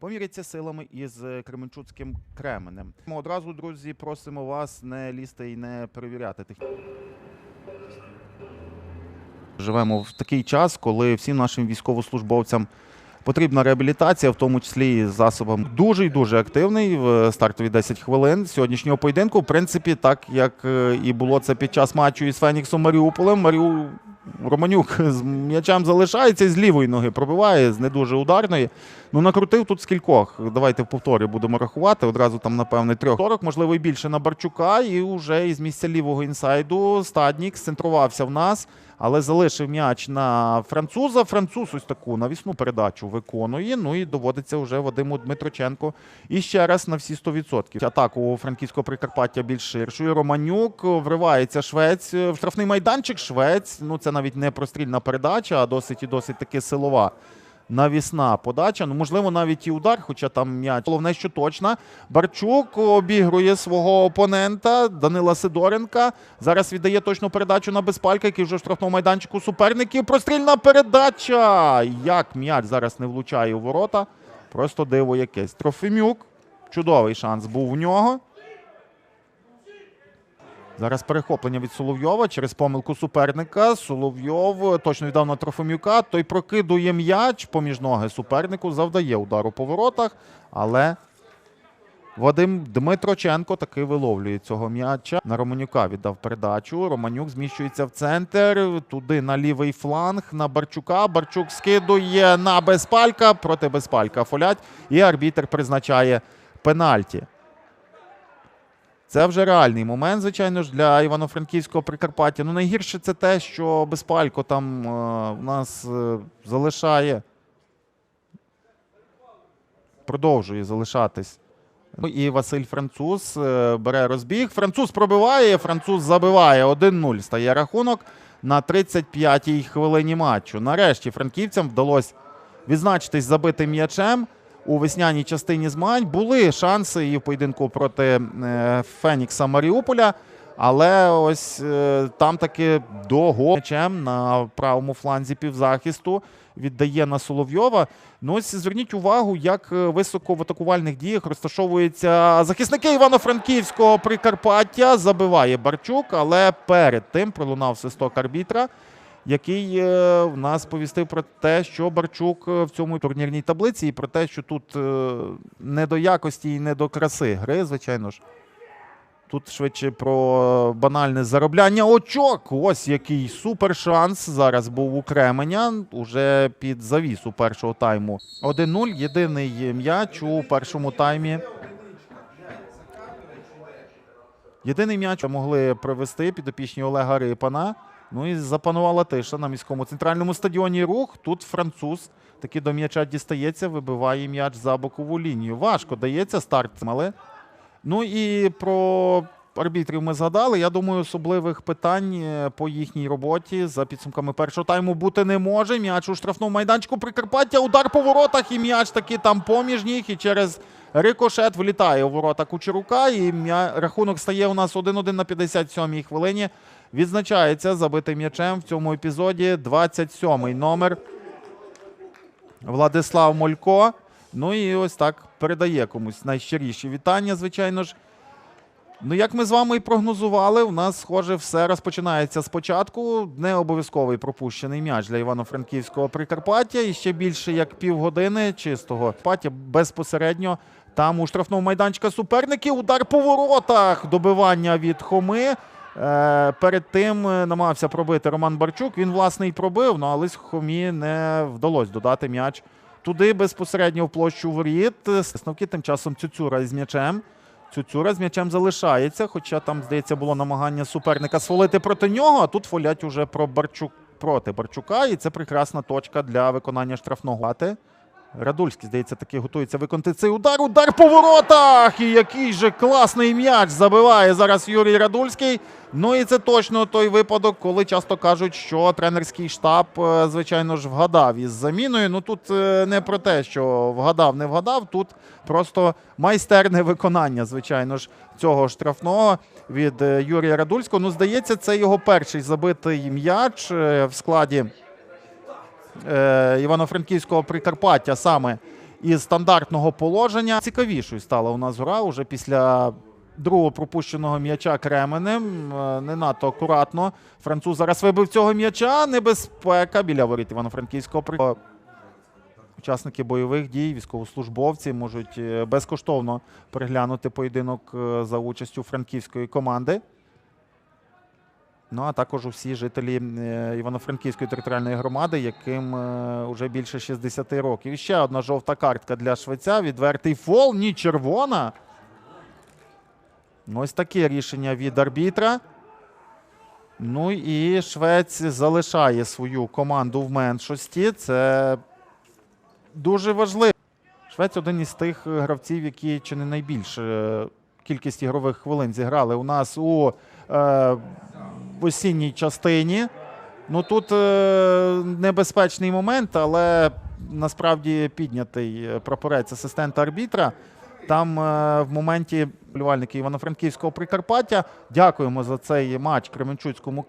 поміряться силами із е, Кременчуцьким Кременем. Ми одразу, друзі, просимо вас не лізти і не перевіряти тих. Живемо в такий час, коли всім нашим військовослужбовцям потрібна реабілітація, в тому числі і з засобами. Дуже і дуже активний в стартові 10 хвилин сьогоднішнього поєдинку. В принципі, так як е, і було це під час матчу із Феніксом Маріуполем. Маріу... Романюк з м'ячем залишається з лівої ноги пробиває, з не дуже ударної. Ну, накрутив тут скількох. Давайте в повторі будемо рахувати. Одразу там, напевне, трьох. 40, можливо, і більше на Барчука. І вже із місця лівого інсайду Стаднік центрувався в нас, але залишив м'яч на француза. Француз ось таку навісну передачу виконує. Ну і доводиться вже Вадиму Дмитроченко. І ще раз на всі 100%. Атаку франківського Прикарпаття більш ширшою. Романюк вривається швець в штрафний майданчик. Швець. Ну це навіть не прострільна передача, а досить і досить таки силова. Навісна подача. Ну, можливо, навіть і удар, хоча там м'яч. Головне, що точно. Барчук обігрує свого опонента Данила Сидоренка. Зараз віддає точну передачу на безпалька, який вже в штрафному майданчику суперників. Прострільна передача. Як м'яч зараз не влучає у ворота. Просто диво якесь. Трофимюк. Чудовий шанс був у нього. Зараз перехоплення від Соловйова через помилку суперника. Соловйов точно віддав на Трофимюка. Той прокидує м'яч поміж ноги супернику, завдає удару по воротах, але Вадим Дмитроченко таки виловлює цього м'яча. На Романюка віддав передачу. Романюк зміщується в центр. Туди на лівий фланг на Барчука. Барчук скидує на безпалька. Проти безпалька фолять. І арбітер призначає пенальті. Це вже реальний момент, звичайно ж, для Івано-Франківського Прикарпаття. Ну, найгірше це те, що Безпалько там е, у нас е, залишає. Продовжує залишатись. Ну, і Василь Француз е, бере розбіг. Француз пробиває, француз забиває. 1-0 стає рахунок на 35-й хвилині матчу. Нарешті франківцям вдалося відзначитись забитим м'ячем у весняній частині змагань. Були шанси і в поєдинку проти е, Фенікса Маріуполя. Але ось е, там таки до м'ячем на правому фланзі півзахисту віддає на Соловйова. Ну ось зверніть увагу, як е, високо в атакувальних діях розташовуються захисники Івано-Франківського Прикарпаття. Забиває Барчук, але перед тим пролунав свисток арбітра, який е, в нас повістив про те, що Барчук е, в цьому турнірній таблиці, і про те, що тут е, не до якості і не до краси гри, звичайно ж. Тут швидше про банальне заробляння очок. Ось який супер шанс зараз був у Кременя. Уже під завісу першого тайму. 1-0. Єдиний м'яч у першому таймі. Єдиний м'яч могли привести підопічні Олега Рипана. Ну і запанувала тиша на міському центральному стадіоні рух. Тут француз таки до м'яча дістається, вибиває м'яч за бокову лінію. Важко дається старт, але. Ну і про арбітрів ми згадали. Я думаю, особливих питань е, по їхній роботі за підсумками першого тайму бути не може. М'яч у штрафному майданчику Прикарпаття. Удар по воротах, і м'яч таки там поміж них. І через рикошет влітає у ворота Кучерука. І рахунок стає у нас 1-1 на 57-й хвилині. Відзначається забитим м'ячем в цьому епізоді 27-й номер. Владислав Молько. Ну і ось так передає комусь найщиріші вітання, звичайно ж. Ну, як ми з вами і прогнозували, у нас, схоже, все розпочинається спочатку. Не обов'язковий пропущений м'яч для Івано-Франківського Прикарпаття. І ще більше як півгодини чистого Паття безпосередньо там у штрафному майданчика суперники. Удар по воротах. Добивання від Хоми. Е, перед тим е, намагався пробити Роман Барчук. Він, власне, і пробив, ну, але з Хомі не вдалося додати м'яч туди безпосередньо в площу воріт. Снавки тим часом Цюцюра із м'ячем. Цюцюра з м'ячем залишається, хоча там, здається, було намагання суперника свалити проти нього, а тут фолять уже про Барчук проти Барчука. І це прекрасна точка для виконання штрафного. Радульський, здається, таки готується виконати цей удар. Удар по воротах! І який же класний м'яч забиває зараз Юрій Радульський. Ну і це точно той випадок, коли часто кажуть, що тренерський штаб, е, звичайно ж, вгадав із заміною. Ну тут е, не про те, що вгадав, не вгадав. Тут просто майстерне виконання, звичайно ж, цього штрафного від е, Юрія Радульського. Ну, здається, це його перший забитий м'яч в складі Івано-Франківського Прикарпаття саме із стандартного положення. Цікавішою стала у нас гра уже після другого пропущеного м'яча Кременем. Е, Не надто акуратно. Француз зараз вибив цього м'яча. Небезпека біля воріт Івано-Франківського. При- Учасники бойових дій, військовослужбовці можуть е, безкоштовно переглянути поєдинок е, за участю франківської команди. Ну а також усі жителі е, Івано-Франківської територіальної громади, яким вже більше 60 років. І ще одна жовта картка для швеця. Відвертий фол, ні червона. Ну, Ось таке рішення від арбітра. Ну і Швець залишає свою команду в меншості. Це дуже важливо. Швець один із тих е, гравців, які чи не найбільше е, кількість ігрових хвилин зіграли у нас у е, в осінній частині. Ну тут е, небезпечний момент, але насправді піднятий е, прапорець асистента арбітра. Там е, в моменті полювальники Івано-Франківського Прикарпаття. Дякуємо за цей матч Кременчуцькому.